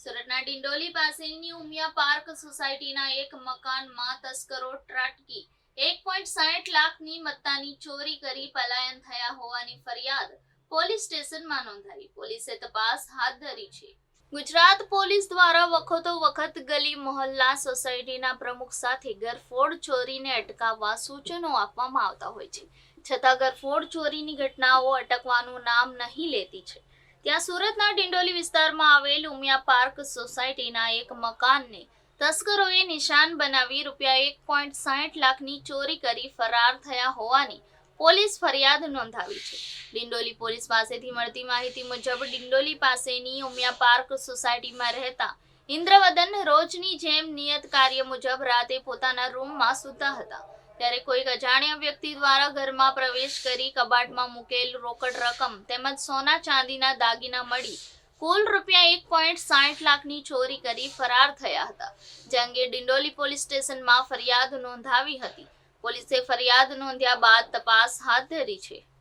સુરતના ડિંડોલી પાસેની ઉમિયા પાર્ક સોસાયટીના એક મકાનમાં તસ્કરો ત્રાટકી. એક પોઈન્ટ સાઠ લાખની મત્તાની ચોરી કરી પલાયન થયા હોવાની ફરિયાદ પોલીસ સ્ટેશનમાં નોંધાવી પોલીસે તપાસ હાથ ધરી છે. ગુજરાત પોલીસ દ્વારા વખતો વખત ગલી મોહલ્લા સોસાયટીના પ્રમુખ સાથે ગરફોડ ચોરીને અટકાવવા સૂચનો આપવામાં આવતા હોય છે. છતાં ગરફોડ ચોરીની ઘટનાઓ અટકવાનું નામ નહીં લેતી છે. ત્યાં સુરતના ડિંડોલી વિસ્તારમાં આવેલ ઉમિયા પાર્ક સોસાયટીના એક મકાનને તસ્કરોએ નિશાન બનાવી રૂપિયા એક પોઈન્ટ સાહીઠ લાખની ચોરી કરી ફરાર થયા હોવાની પોલીસ ફરિયાદ નોંધાવી છે. ડિંડોલી પોલીસ પાસેથી મળતી માહિતી મુજબ ડિંડોલી પાસેની ઉમિયા પાર્ક સોસાયટીમાં રહેતા ઇન્દ્રવદન રોજની જેમ નિયત કાર્ય મુજબ રાતે પોતાના રૂમમાં સૂતા હતા. ત્યારે કોઈક અજાણ્યા વ્યક્તિ દ્વારા ઘરમાં પ્રવેશ કરી કબાટમાં મૂકેલ રોકડ રકમ તેમજ સોના ચાંદીના દાગીના મળી કુલ રૂપિયા એક પોઈન્ટ સાઠ લાખની ચોરી કરી ફરાર થયા હતા, જે અંગે ડિંડોલી પોલીસ સ્ટેશનમાં ફરિયાદ નોંધાવી હતી. પોલીસે ફરિયાદ નોંધ્યા બાદ તપાસ હાથ ધરી છે.